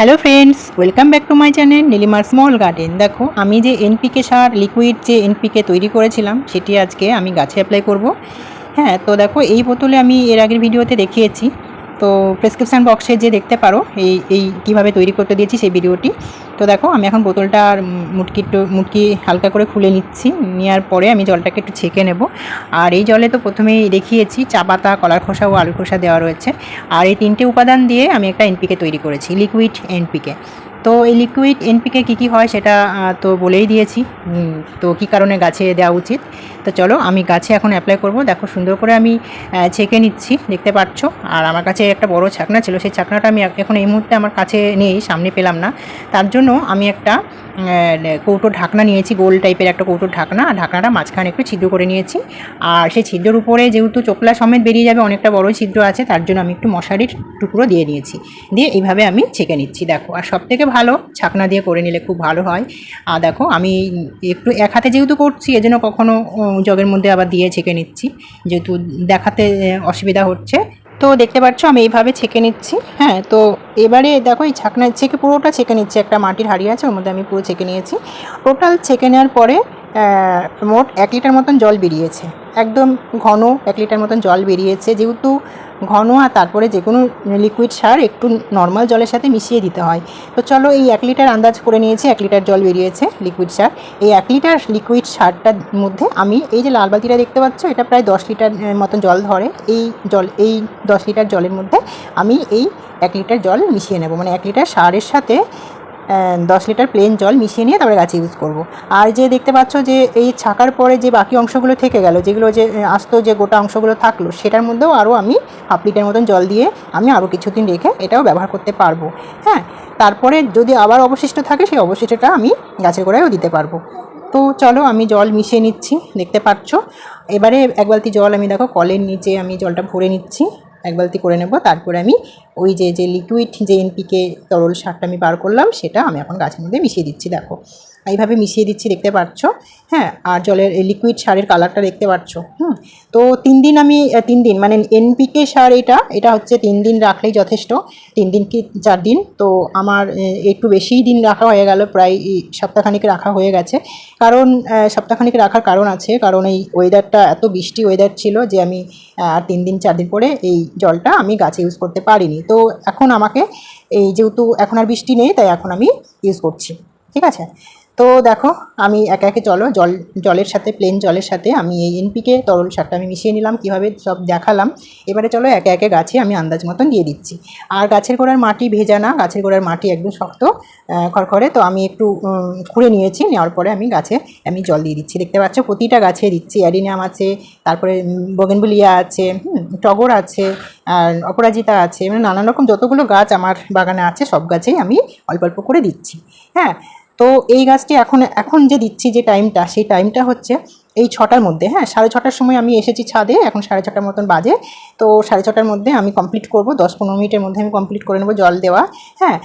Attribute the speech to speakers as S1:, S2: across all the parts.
S1: Hello friends welcome back to my channel নীলিমার small garden দেখো, আমি যে এনপিকে সার লিকুইড যে এনপিকে তৈরি করেছিলাম, সেটি আজকে আমি গাছে অ্যাপ্লাই করব। হ্যাঁ তো দেখো, এই বোতলে আমি এর আগের ভিডিওতে দেখিয়েছি। তো প্রেসক্রিপশান বক্সে যে দেখতে পারো, এই এই কীভাবে তৈরি করতে দিয়েছি সেই ভিডিওটি। তো দেখো, আমি এখন বোতলটা আর মুটকি মুটকি হালকা করে খুলে নিচ্ছি। নেওয়ার পরে আমি জলটাকে একটু ছেঁকে নেব। আর এই জলে তো প্রথমেই দেখিয়েছি, চা পাতা, কলার খোসা ও আলুর খোসা দেওয়া রয়েছে। আর এই তিনটে উপাদান দিয়ে আমি একটা এনপিকে তৈরি করেছি লিকুইড এনপিকে তো এই লিকুইড এনপিকে কী কী হয় সেটা তো বলেই দিয়েছি। তো কী কারণে গাছে দেওয়া উচিত? তো চলো, আমি গাছে এখন অ্যাপ্লাই করব। দেখো, সুন্দর করে আমি ছেঁকে নিচ্ছি, দেখতে পাচ্ছ। আর আমার কাছে একটা বড় ছাকনা ছিল, সেই ছাকনাটা আমি এখন এই মুহূর্তে আমার কাছে নেই, সামনে পেলাম না। তার জন্য আমি একটা কৌটোর ঢাকনা নিয়েছি, গোল টাইপের একটা কৌটোর ঢাকনা। আর ঢাকনাটা মাঝখানে একটু ছিদ্র করে নিয়েছি। আর সেই ছিদ্রের উপরে যেহেতু চোপলা সমেত বেরিয়ে যাবে, অনেকটা বড় ছিদ্র আছে, তার জন্য আমি একটু মশারির টুকরো দিয়ে নিয়েছি। দিয়ে এইভাবে আমি ছেঁকে নিচ্ছি, দেখো। আর সব থেকে ভালো, ছাকনা দিয়ে করে নিলে খুব ভালো হয়। আর দেখো, আমি একটু এক হাতে যেহেতু করছি, এজন্য কখনো জগের মধ্যে আবার দিয়ে ছেঁকে নিচ্ছি। যেহেতু দেখাতে অসুবিধা হচ্ছে। তো দেখতে পাচ্ছ, আমি এইভাবে ছেঁকে নিচ্ছি। হ্যাঁ তো এবারে দেখো, এই ছাকনা ছেঁকে, পুরোটা ছেঁকে নিচ্ছি। একটা মাটির হাড়ি আছে, ওর মধ্যে আমি পুরো ছেঁকে নিয়েছি। টোটাল ছেঁকে নেওয়ার পরে মোট এক লিটার মতন জল বেরিয়েছে। একদম ঘন এক লিটার মতন জল বেরিয়েছে। যেহেতু ঘন আর তারপরে যে কোনো লিকুইড সার একটু নর্মাল জলের সাথে মিশিয়ে দিতে হয়। তো চলো এই এক লিটার আন্দাজ করে নিয়েছি, এক লিটার জল বেরিয়েছে লিকুইড সার। এই এক লিটার লিকুইড সারটার মধ্যে আমি এই যে লাল বালতিটা দেখতে পাচ্ছ, এটা প্রায় দশ লিটার মতন জল ধরে। এই জল, এই দশ লিটার জলের মধ্যে আমি এই এক লিটার জল মিশিয়ে নেব। মানে এক লিটার সারের সাথে দশ লিটার প্লেন জল মিশিয়ে নিয়ে তারপরে গাছে ইউজ করব। আর যে দেখতে পাচ্ছ যে এই ছাকার পরে যে বাকি অংশগুলো থেকে গেল, যেগুলো যে আস্ত যে গোটা অংশগুলো থাকল, সেটার মধ্যেও আরও আমি হাফ লিটার মতন জল দিয়ে আমি আরও কিছুদিন রেখে এটাও ব্যবহার করতে পারব। হ্যাঁ তারপরে যদি আবার অবশিষ্ট থাকে, সেই অবশিষ্টটা আমি গাছের গোড়ায়ও দিতে পারব। তো চলো আমি জল মিশিয়ে নিচ্ছি, দেখতে পাচ্ছ। এবারে এক বালতি জল আমি দেখো কলের নিচে আমি জলটা ভরে নিচ্ছি। এক বালতি করে নেব। তারপরে আমি ওই যে যে লিকুইড যে এনপিকে তরল সারটা আমি বার করলাম, সেটা আমি এখন গাছের মধ্যে মিশিয়ে দিচ্ছি, দেখো। এইভাবে মিশিয়ে দিচ্ছি, দেখতে পাচ্ছ? হ্যাঁ আর জলের লিকুইড সারের কালারটা দেখতে পাচ্ছ, হুম? তো তিন দিন আমি তিন দিন মানে এনপিকে সার এটা এটা হচ্ছে তিন দিন রাখলেই যথেষ্ট, তিন দিন কি চার দিন। তো আমার একটু বেশিই দিন রাখা হয়ে গেল, প্রায় সপ্তাহখানিক রাখা হয়ে গেছে। কারণ সপ্তাহখানিক রাখার কারণ আছে, কারণ এই ওয়েদারটা এত বৃষ্টি ওয়েদার ছিল যে আমি আর তিন দিন, চার দিন পরে এই জলটা আমি গাছে ইউজ করতে পারিনি। তো এখন আমাকে, এই যেহেতু এখন আর বৃষ্টি নেই, তাই এখন আমি ইউজ করছি, ঠিক আছে? তো দেখো, আমি একে একে চলো জল, জলের সাথে প্লেন জলের সাথে আমি এই এনপিকে তরল সারটা আমি মিশিয়ে নিলাম, কীভাবে সব দেখালাম। এবারে চলো একে একে গাছে আমি আন্দাজ মতন দিয়ে দিচ্ছি। আর গাছের গোড়ার মাটি ভেজা না, গাছের গোড়ার মাটি একদম শক্ত খড়খড়ে। তো আমি একটু খুঁড়ে নিয়েছি, নেওয়ার পরে আমি গাছে আমি জল দিয়ে দিচ্ছি। দেখতে পাচ্ছ, প্রতিটা গাছে দিচ্ছি। অ্যাডিনিয়াম আছে, তারপরে বগেনবুলিয়া আছে টগর আছে, আর অপরাজিতা আছে। মানে নানান রকম যতগুলো গাছ আমার বাগানে আছে, সব গাছেই আমি অল্প অল্প করে দিচ্ছি। হ্যাঁ তো এই গাছটি এখন এখন যে দিচ্ছি যে টাইমটা, সেই টাইমটা হচ্ছে এই ছটার মধ্যে হ্যাঁ সাড়ে ছটার সময় আমি এসেছি ছাদে, এখন সাড়ে ছটার মতন বাজে। তো সাড়ে ছটার মধ্যে আমি কমপ্লিট করব, দশ পনেরো মিনিটের মধ্যে আমি কমপ্লিট করে নেব জল দেওয়া হ্যাঁ।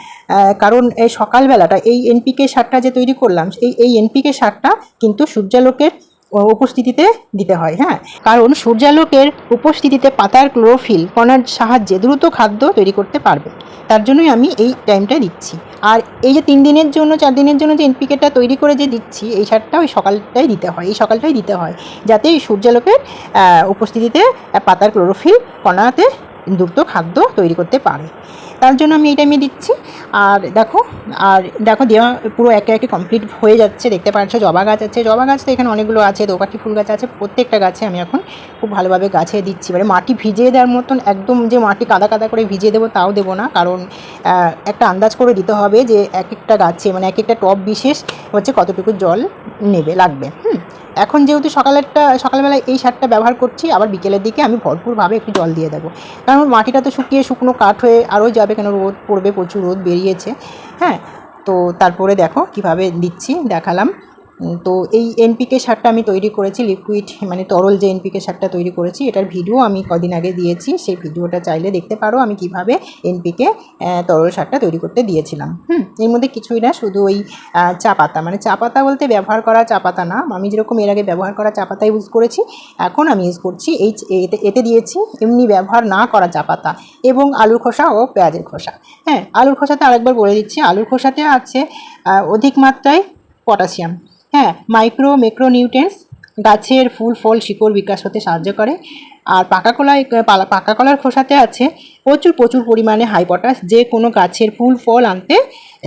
S1: কারণ এই সকালবেলাটা, এই এনপিকে সারটা যে তৈরি করলাম, এই এই এনপিকে সারটা কিন্তু সূর্যালোকের উপস্থিতিতে দিতে হয় হ্যাঁ। কারণ সূর্যালোকের উপস্থিতিতে পাতার ক্লোরোফিল, কণার সাহায্যে দ্রুত খাদ্য তৈরি করতে পারবে। তার জন্যই আমি এই টাইমটা দিচ্ছি। আর এই যে তিন দিনের জন্য, চার দিনের জন্য যে এনপিকেটা তৈরি করে যে দিচ্ছি, এই সারটা ওই সকালটাই দিতে হয়, এই সকালটাই দিতে হয়। যাতে এই সূর্যালোকের উপস্থিতিতে পাতার ক্লোরোফিল, কণাতে দ্রুত খাদ্য তৈরি করতে পারে। তার জন্য আমি এই টাইমে দিচ্ছি। আর দেখো আর দেখো, দেওয়া পুরো একে একে কমপ্লিট হয়ে যাচ্ছে। দেখতে পাচ্ছ, জবা গাছ আছে। জবা গাছ তো এখানে অনেকগুলো আছে দোপাটি ফুল গাছ আছে, প্রত্যেকটা গাছে আমি এখন খুব ভালোভাবে গাছে দিচ্ছি। মানে মাটি ভিজিয়ে দেওয়ার মতন একদম যে মাটি কাদা কাদা করে ভিজিয়ে দেবো তাও দেবো না, কারণ একটা আন্দাজ করে দিতে হবে যে এক একটা গাছে মানে এক একটা টপ বিশেষ হচ্ছে কতটুকু জল নেবে, লাগবে। হুম? এখন যেহেতু সকালেরটা, সকালবেলায় এই সারটা ব্যবহার করছি, আবার বিকেলের দিকে আমি ভরপুরভাবে একটু জল দিয়ে দেবো। কারণ মাটিটা তো শুকিয়ে শুকনো কাঠ হয়ে আরও যাবে, কেন রোদ পড়বে, প্রচুর রোদ বেরিয়েছে। হ্যাঁ তো তারপরে দেখো কীভাবে দিচ্ছি, দেখালাম। তো এই এনপিকে সারটা আমি তৈরি করেছি লিকুইড মানে তরল যে এনপিকে সারটা তৈরি করেছি, এটার ভিডিও আমি কদিন আগে দিয়েছি। সেই ভিডিওটা চাইলে দেখতে পারো আমি কীভাবে এনপিকে তরল সারটা তৈরি করতে দিয়েছিলাম। হুম, এর মধ্যে কিছুই না, শুধু ওই চা পাতা। মানে চা পাতা বলতে ব্যবহার করা চা পাতা না। আমি যেরকম এর আগে ব্যবহার করা চা পাতা ইউজ করেছি, এখন আমি ইউজ করছি এই এতে এতে দিয়েছি। এমনি ব্যবহার না করা চা পাতা। এবং আলুর খোসা ও পেঁয়াজের খোসা। হ্যাঁ আলুর খোসাতে আরেকবার বলে দিচ্ছি, আলুর খোসাতে আছে অধিক মাত্রায় পটাশিয়াম। হ্যাঁ মাইক্রো মেক্রো নিউট্রেন্স গাছের ফুল, ফল, শিকড় বিকাশ হতে সাহায্য করে। আর পাকা কলায় পাকা কলার খোসাতে আছে প্রচুর প্রচুর পরিমাণে হাই পটাশ যে কোনো গাছের ফুল, ফল আনতে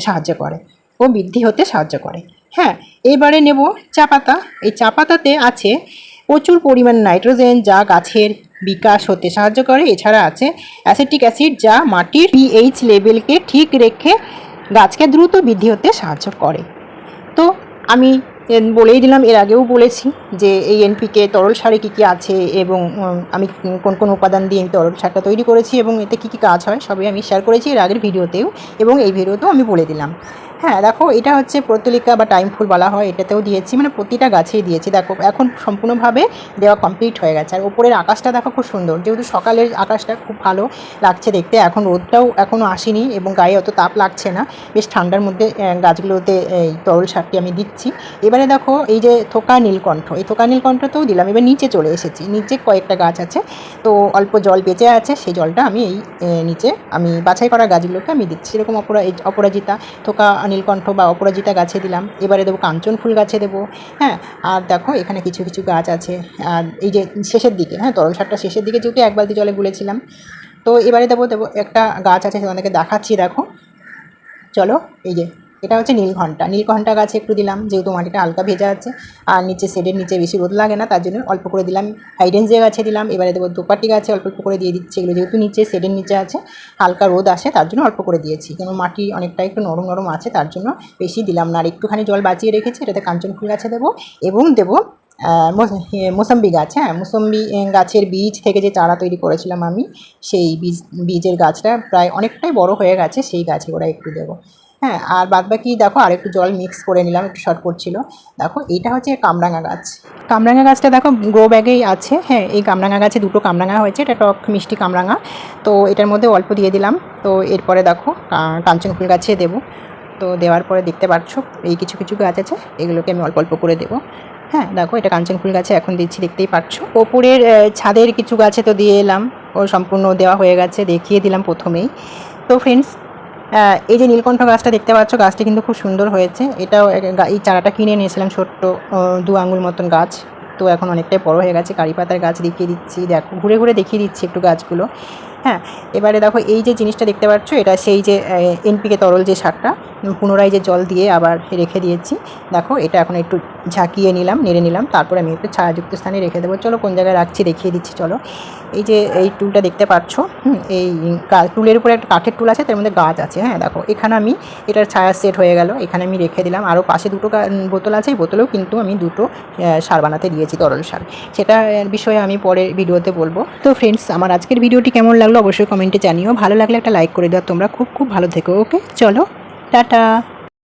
S1: সাহায্য করে ও বৃদ্ধি হতে সাহায্য করে। হ্যাঁ এবারে নেব চা পাতা। এই চা পাতাতে আছে প্রচুর পরিমাণ নাইট্রোজেন যা গাছের বিকাশ হতে সাহায্য করে। এছাড়া আছে অ্যাসিটিক অ্যাসিড যা মাটির পিএইচ লেভেলকে ঠিক রেখে গাছকে দ্রুত বৃদ্ধি হতে সাহায্য করে। তো আমি বলেই দিলাম, এর আগেও বলেছি যে এই এনপিকে তরল সারে কী কী আছে এবং আমি কোন কোন উপাদান দিয়ে আমি তরল সারটা তৈরি করেছি এবং এতে কী কী কাজ হয়, সবই আমি শেয়ার করেছি এর আগের ভিডিওতেও এবং এই ভিডিওতেও আমি বলে দিলাম। হ্যাঁ দেখো, এটা হচ্ছে প্রতলিকা বা টাইম ফুল বলা হয়, এটাতেও দিয়েছি মানে প্রতিটা গাছেই দিয়েছি। দেখো, এখন সম্পূর্ণভাবে দেওয়া কমপ্লিট হয়ে গেছে। আর ওপরের আকাশটা দেখো খুব সুন্দর, যেহেতু সকালের আকাশটা খুব ভালো লাগছে দেখতে, এখন রোদটাও এখনও আসেনি এবং গায়ে অত তাপ লাগছে না। বেশ ঠান্ডার মধ্যে গাছগুলোতে এই তরল সারটি আমি দিচ্ছি। এবারে দেখো, এই যে থোকা নীলকণ্ঠ, এই থোকা নীলকণ্ঠতেও দিলাম। এবার নিচে চলে এসেছি, নিচে কয়েকটা গাছ আছে, তো অল্প জল বেঁচে আছে, সেই জলটা আমি এই নিচে আমি বাছাই করা গাছগুলোকে আমি দিচ্ছি। এরকম অপরা, অপরাজিতা থোকা নীলকণ্ঠ বা অপরাজিতা গাছে দিলাম। এবারে দেবো কাঞ্চন ফুল গাছে দেবো। হ্যাঁ আর দেখো, এখানে কিছু কিছু গাছ আছে। আর এই যে শেষের দিকে হ্যাঁ তরল সারটা শেষের দিকে যেহেতু এক বালতি জলে গুলেছিলাম। তো এবারে দেবো দেবো একটা গাছ আছে তোমাদেরকে দেখাচ্ছি, দেখো। চলো, এই যে এটা হচ্ছে নীলঘণ্টা নীলঘণ্টা গাছে একটু দিলাম, যেহেতু মাটিটা হালকা ভেজা আছে, আর নিচে শেডের নিচে বেশি রোদ লাগে না, তার জন্য অল্প করে দিলাম। হাইডেন্সিয়া গাছে দিলাম, এবারে দেবো দোপাটি গাছে অল্প অল্প করে দিয়ে দিচ্ছি এগুলো, যেহেতু নিচে শেডের নিচে আছে, হালকা রোদ আসে, তার জন্য অল্প করে দিয়েছি। কেন মাটি অনেকটা একটু নরম নরম আছে, তার জন্য বেশি দিলাম না। আর একটুখানি জল বাঁচিয়ে রেখেছি, এটাতে কাঞ্চন ফুল গাছে দেবো, এবং দেবো মোসাম্বি গাছ হ্যাঁ মোসম্বি গাছের বীজ থেকে যে চারা তৈরি করেছিলাম আমি, সেই বীজ, বীজের গাছটা প্রায় অনেকটাই বড় হয়ে গেছে, সেই গাছে ওরা একটু দেবো। হ্যাঁ আর বাদ বাকি দেখো আর একটু জল মিক্স করে নিলাম, একটু শর্ট পড়ছিল দেখো এটা হচ্ছে কামরাঙা গাছ। কামরাঙা গাছটা দেখো গ্রো ব্যাগেই আছে হ্যাঁ এই কামরাঙা গাছে দুটো কামরাঙা হয়েছে, এটা টক মিষ্টি কামরাঙা। তো এটার মধ্যে অল্প দিয়ে দিলাম, তো এরপরে দেখো কাঞ্চন ফুল গাছে দেবো। তো দেওয়ার পরে দেখতে পাচ্ছ এই কিছু কিছু গাছ আছে, এগুলোকে আমি অল্প অল্প করে দেবো। হ্যাঁ দেখো, এটা কাঞ্চন ফুল গাছে এখন দিচ্ছি, দেখতেই পাচ্ছ ওপরের ছাদের কিছু গাছে তো দিয়ে এলাম, ও সম্পূর্ণ দেওয়া হয়ে গেছে, দেখিয়ে দিলাম প্রথমেই। তো ফ্রেন্ডস এই যে নীলকণ্ঠ গাছটা দেখতে পাচ্ছ, গাছটি কিন্তু খুব সুন্দর হয়েছে। এটাও এই চারাটা কিনে নিয়েছিলাম ছোট্ট দু আঙুল মতন গাছ। তো এখন অনেকটাই বড় হয়ে গেছে। কারি পাতার গাছ দেখিয়ে দিচ্ছি। দেখো, ঘুরে ঘুরে দেখিয়ে দিচ্ছি একটু গাছগুলো। হ্যাঁ এবারে দেখো এই যে জিনিসটা দেখতে পাচ্ছ এটা সেই যে এনপিকে তরল যে সারটা পুনরায় যে জল দিয়ে আবার রেখে দিয়েছি। দেখো এটা এখন একটু ঝাঁকিয়ে নিলাম নেড়ে নিলাম তারপরে আমি একটু ছায়াযুক্ত স্থানে রেখে দেবো। চলো কোন জায়গায় রাখছি দেখিয়ে দিচ্ছি চলো। এই যে এই টুলটা দেখতে পাচ্ছ এই টুলের উপরে একটা কাঠের টুল আছে তার মধ্যে গাছ আছে হ্যাঁ দেখো এখানে আমি এটার ছায়া সেট হয়ে গেল এখানে আমি রেখে দিলাম। আরও পাশে দুটো বোতল আছে এই বোতলেও কিন্তু আমি দুটো সার বানাতে দিয়েছি তরল সার। সেটা আহ, বিষয়ে আমি পরে ভিডিওতে বলব। তো ফ্রেন্ডস আমার আজকের ভিডিওটি কেমন লাগল? অবশ্যই কমেন্টে জানিও। ভালো লাগলে একটা লাইক করে দাও। তোমরা খুব খুব ভালো থেকো, ওকে? চলো, টাটা।